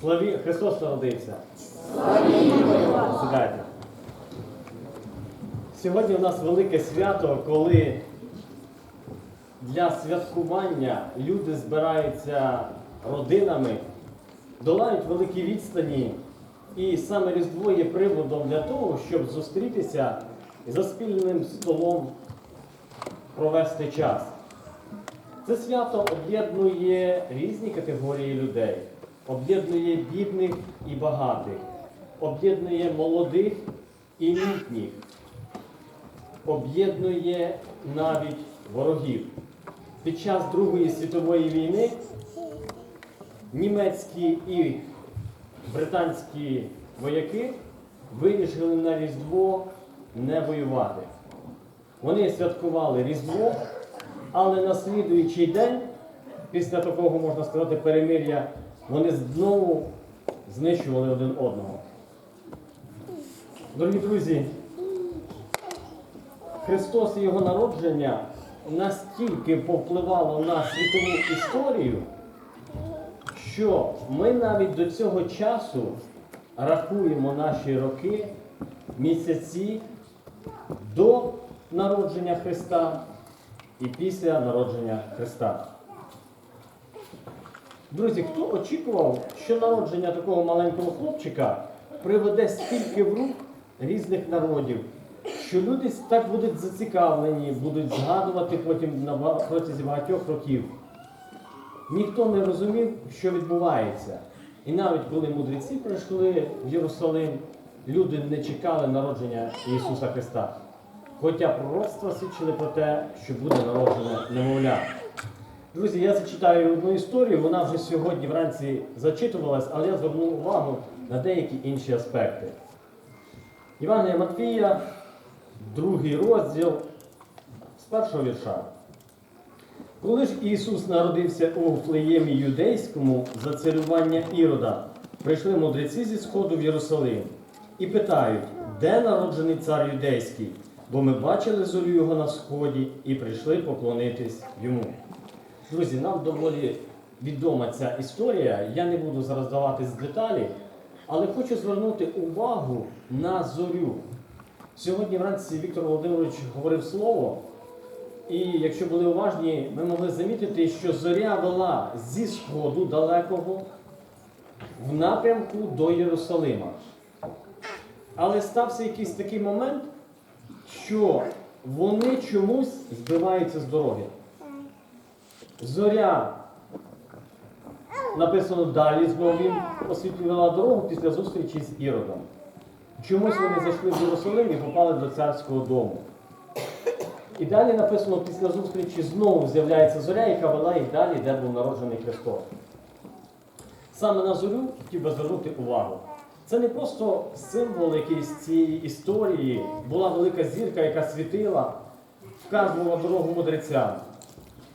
Славі... Христос народився. Сідайте. Сьогодні у нас велике свято, коли для святкування люди збираються родинами, долають великі відстані, і саме Різдво є приводом для того, щоб зустрітися за спільним столом провести час. Це свято об'єднує різні категорії людей, об'єднує бідних і багатих, об'єднує молодих і літніх, об'єднує навіть ворогів. Під час Другої світової війни німецькі і британські вояки вирішили на Різдво не воювати. Вони святкували Різдво, але на слідуючий день, після такого, можна сказати, перемир'я, вони знову знищували один одного. Дорогі друзі, Христос і Його народження настільки повпливало на світову історію, що ми навіть до цього часу рахуємо наші роки, місяці до народження Христа і після народження Христа. Друзі, хто очікував, що народження такого маленького хлопчика приведе стільки в рук різних народів, що люди так будуть зацікавлені, будуть згадувати потім на протязі багатьох років. Ніхто не розумів, що відбувається. І навіть коли мудреці прийшли в Єрусалим, люди не чекали народження Ісуса Христа. Хоча пророцтва свідчили про те, що буде народжене немовля. Друзі, я зачитаю одну історію, вона вже сьогодні вранці зачитувалась, але я зверну увагу на деякі інші аспекти. Євангелія Матвія, другий розділ з першого вірша. Коли ж Ісус народився у Вифлеємі юдейському за царювання Ірода, прийшли мудреці зі сходу в Єрусалим і питають, де народжений цар юдейський? Бо ми бачили зорю його на сході і прийшли поклонитись йому. Друзі, нам доволі відома ця історія. Я не буду зараз давати з деталі, але хочу звернути увагу на зорю. Сьогодні вранці Віктор Володимирович говорив слово, і якщо були уважні, ми могли замітити, що зоря вела зі сходу далекого в напрямку до Єрусалима. Але стався якийсь такий момент, що вони чомусь збиваються з дороги. Зоря написано далі, знову він освітлювала дорогу після зустрічі з Іродом. Чомусь вони зайшли в Єрусалим і попали до царського дому. І далі написано, після зустрічі знову з'являється зоря, яка вела їх далі, де був народжений Христос. Саме на зорю хотів би звернути увагу. Це не просто символ якийсь цієї історії, була велика зірка, яка світила, вказувала дорогу мудрецям.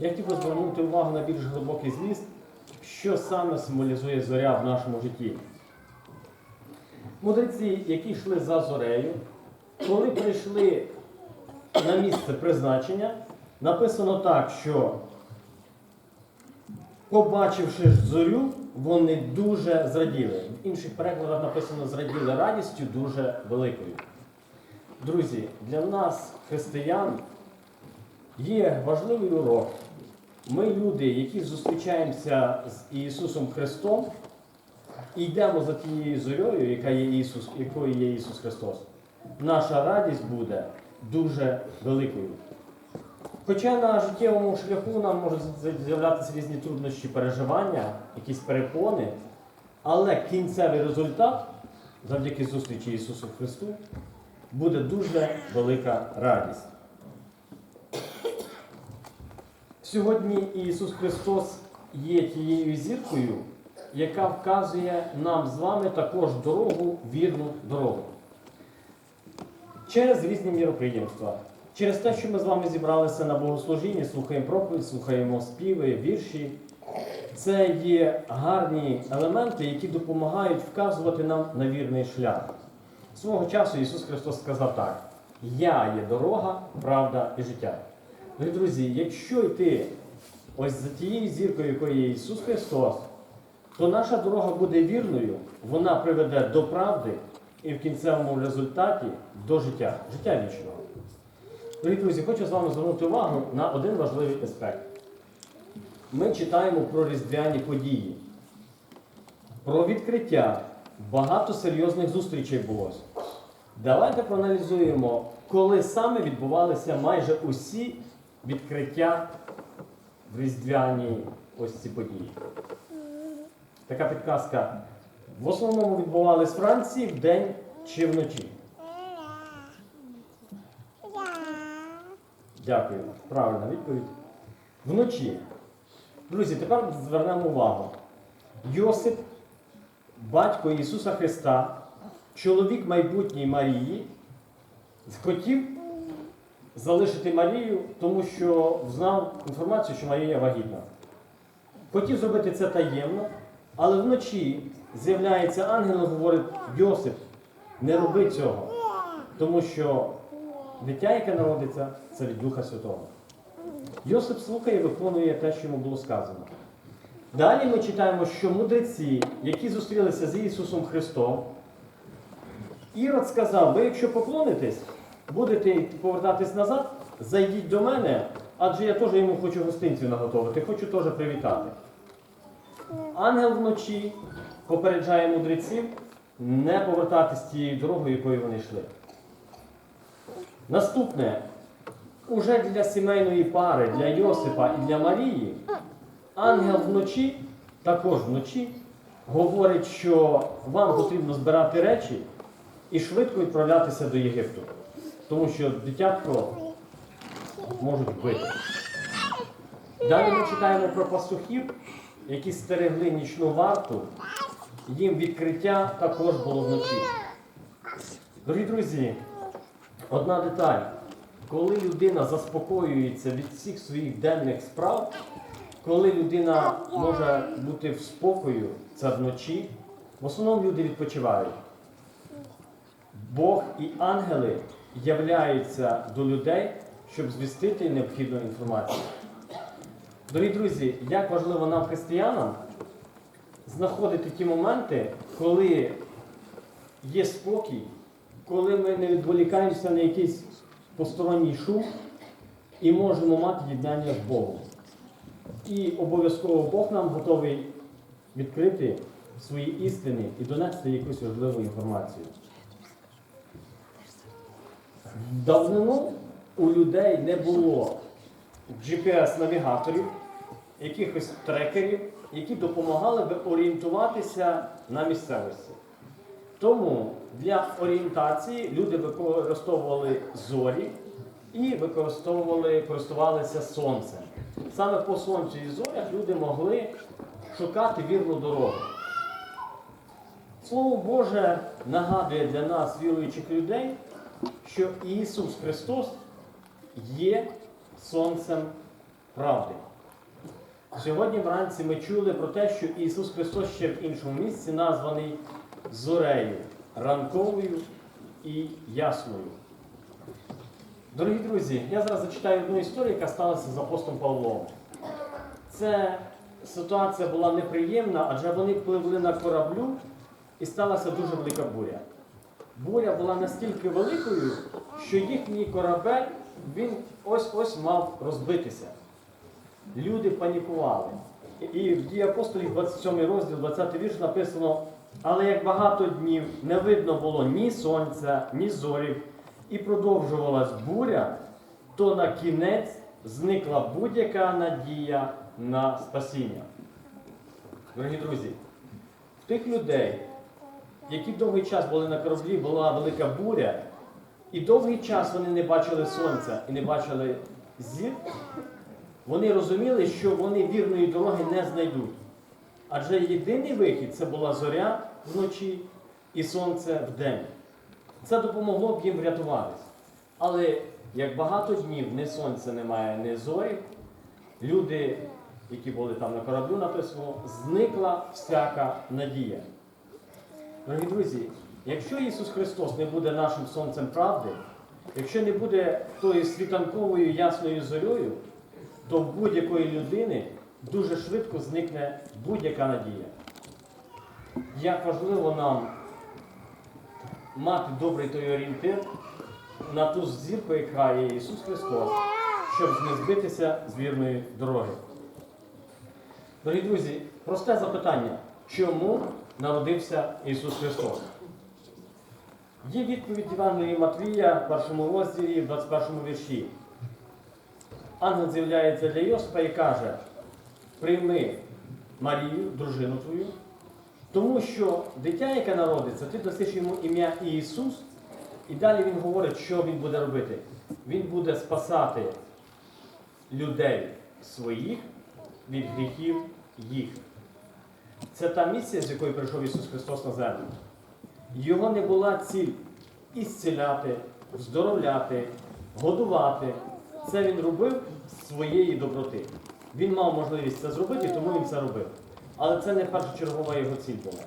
Я хотів би звернути увагу на більш глибокий зміст, що саме символізує зоря в нашому житті. Мудреці, які йшли за зорею, коли прийшли на місце призначення, написано так, що побачивши зорю, вони дуже зраділи. В інших перекладах написано зраділи радістю дуже великою. Друзі, для нас, християн, є важливий урок. Ми люди, які зустрічаємося з Ісусом Христом, і йдемо за тією зорьою, яка є Ісус, якою є Ісус Христос. Наша радість буде дуже великою. Хоча на життєвому шляху нам можуть з'являтися різні труднощі переживання, якісь перепони, але кінцевий результат, завдяки зустрічі Ісусу Христу, буде дуже велика радість. Сьогодні Ісус Христос є тією зіркою, яка вказує нам з вами також дорогу, вірну дорогу. Через різні міроприємства. Через те, що ми з вами зібралися на богослужінні, слухаємо проповідь, слухаємо співи, вірші. Це є гарні елементи, які допомагають вказувати нам на вірний шлях. Свого часу Ісус Христос сказав так: Я є дорога, правда і життя. Дорогі друзі, якщо йти ось за тією зіркою, якою є Ісус Христос, то наша дорога буде вірною, вона приведе до правди і в кінцевому результаті до життя, життя вічного. Дорогі друзі, хочу з вами звернути увагу на один важливий аспект. Ми читаємо про різдвяні події, про відкриття. Багато серйозних зустрічей було. Давайте проаналізуємо, коли саме відбувалися майже усі відкриття в різдвяні ось ці події. Така підказка. В основному відбувались вранці, вдень чи вночі. Дякую. Правильна відповідь. Вночі. Друзі, тепер звернемо увагу. Йосип, батько Ісуса Христа, чоловік майбутньої Марії, хотів залишити Марію, тому що знав інформацію, що Марія вагітна. Хотів зробити це таємно, але вночі з'являється ангел і говорить, Йосип, не роби цього, тому що дитя, яке народиться, це від Духа Святого. Йосип слухає і виконує те, що йому було сказано. Далі ми читаємо, що мудреці, які зустрілися з Ісусом Христом, Ірод сказав, ви якщо поклонитесь, будете повертатись назад, зайдіть до мене, адже я теж йому хочу гостинців наготовити, хочу теж привітати. Ангел вночі попереджає мудреців не повертатись тією дорогою, якою вони йшли. Наступне, уже для сімейної пари, для Йосипа і для Марії, ангел вночі, також вночі, говорить, що вам потрібно збирати речі і швидко відправлятися до Єгипту. Тому що дитятко можуть вбити. Далі ми читаємо про пастухів, які стерегли нічну варту. Їм відкриття також було вночі. Дорогі друзі, одна деталь. Коли людина заспокоюється від всіх своїх денних справ, коли людина може бути в спокою, це вночі, в основному люди відпочивають. Бог і ангели являються до людей, щоб звістити необхідну інформацію. Дорогі друзі, як важливо нам, християнам, знаходити ті моменти, коли є спокій, коли ми не відволікаємося на якийсь посторонній шум і можемо мати єднання з Богом. І обов'язково Бог нам готовий відкрити свої істини і донести якусь важливу інформацію. Давнину у людей не було GPS-навігаторів, якихось трекерів, які допомагали би орієнтуватися на місцевості. Тому для орієнтації люди використовували зорі і використовували, користувалися сонцем. Саме по сонцю і зорях люди могли шукати вірну дорогу. Слово Боже нагадує для нас, віруючих людей, що Ісус Христос є сонцем правди. Сьогодні вранці ми чули про те, що Ісус Христос ще в іншому місці названий зорею, ранковою і ясною. Дорогі друзі, я зараз зачитаю одну історію, яка сталася з апостолом Павлом. Це ситуація була неприємна, адже вони пливли на кораблю і сталася дуже велика буря. Буря була настільки великою, що їхній корабель він ось-ось мав розбитися. Люди панікували. І в дії апостолів 27 розділ, 20 вірш написано, але як багато днів не видно було ні сонця, ні зорів, і продовжувалась буря, то на кінець зникла будь-яка надія на спасіння. Дорогі друзі, в тих людей, які довгий час були на кораблі, була велика буря, і довгий час вони не бачили сонця і не бачили зір, вони розуміли, що вони вірної дороги не знайдуть. Адже єдиний вихід це була зоря вночі і сонце вдень. Це допомогло б їм врятуватись. Але як багато днів ні сонця немає, ні зорі, люди, які були там на кораблю, написано, зникла всяка надія. Дорогі друзі, якщо Ісус Христос не буде нашим сонцем правди, якщо не буде тою світанковою ясною зорею, то в будь-якої людини дуже швидко зникне будь-яка надія. як важливо нам мати добрий той орієнтир на ту зірку, яка є Ісус Христос, щоб не збитися з вірної дороги. Дорогі друзі, просте запитання, чому народився Ісус Христос? Є відповідь Євангелії Матвія в першому розділі, в 21 вірші. Ангел з'являється для Йосипа і каже: прийми Марію, дружину твою, тому що дитя, яке народиться, ти дасиш йому ім'я Ісус, і далі він говорить, що він буде робити. Він буде спасати людей своїх від гріхів їх. Це та місія, з якої прийшов Ісус Христос на землю. Його не була ціль ісціляти, здоровляти, годувати. Це він робив своєї доброти. Він мав можливість це зробити, тому він це робив. Але це не першочергова його ціль була.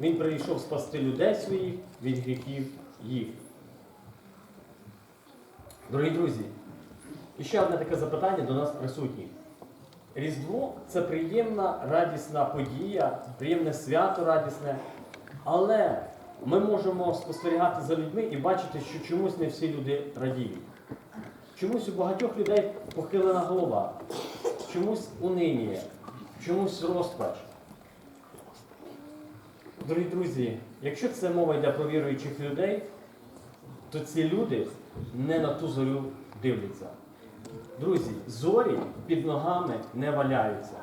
Він прийшов спасти людей своїх від гріхів їх. Дорогі друзі, і ще одне таке запитання до нас присутніх. Різдво це приємна радісна подія, приємне свято радісне, але ми можемо спостерігати за людьми і бачити, що чомусь не всі люди радіють. Чомусь у багатьох людей похилена голова, чомусь унинія, чомусь розпач. Дорогі друзі, якщо це мова йде про віруючих людей, то ці люди не на ту зорю дивляться. Друзі, зорі під ногами не валяються.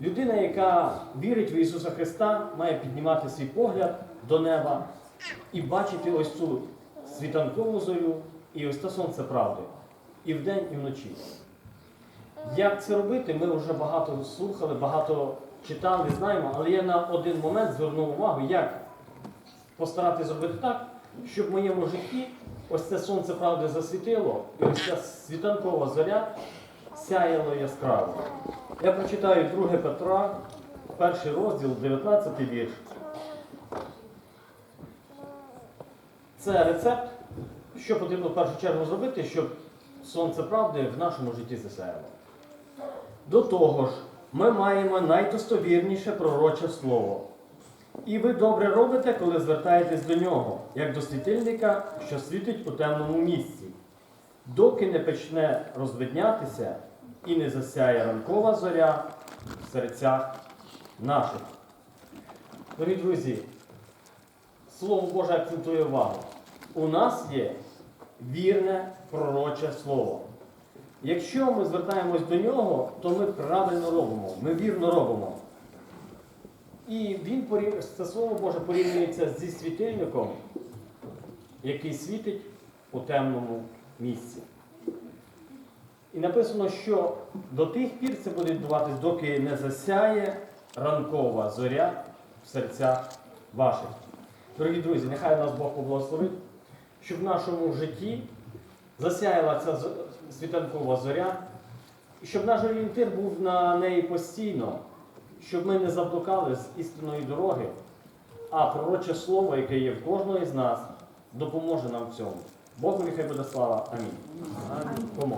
Людина, яка вірить в Ісуса Христа, має піднімати свій погляд до неба і бачити ось цю світанкову зорю і ось те сонце правди. І вдень, і вночі. Як це робити, ми вже багато слухали, багато читали, знаємо, але я на один момент звернув увагу, як постаратися зробити так, щоб в моєму житті ось це сонце правди засвітило, і ось ця світанкова зоря сяяло яскраво. Я прочитаю 2 Петра, перший розділ, 19 вірш. Це рецепт, що потрібно в першу чергу зробити, щоб сонце правди в нашому житті засяяло. До того ж, ми маємо найдостовірніше пророче слово. І ви добре робите, коли звертаєтесь до нього, як до світильника, що світить у темному місці, доки не почне розвиднятися і не засяє ранкова зоря в серцях наших. Дорогі друзі, Слово Боже акцентує увагу. У нас є вірне пророче слово. Якщо ми звертаємось до нього, то ми правильно робимо, ми вірно робимо. І він порів- це слово Боже порівнюється зі світильником, який світить у темному місці. І написано, що до тих пір це буде відбуватись, доки не засяє ранкова зоря в серцях ваших. Дорогі друзі, нехай нас Бог поблагословить, щоб в нашому житті засяяла ця світанкова зоря, і щоб наш орієнтир був на неї постійно, щоб ми не заблукали з істинної дороги, а пророче слово, яке є в кожного із нас, допоможе нам в цьому. Богу нехай буде слава. Амінь. Помолимо.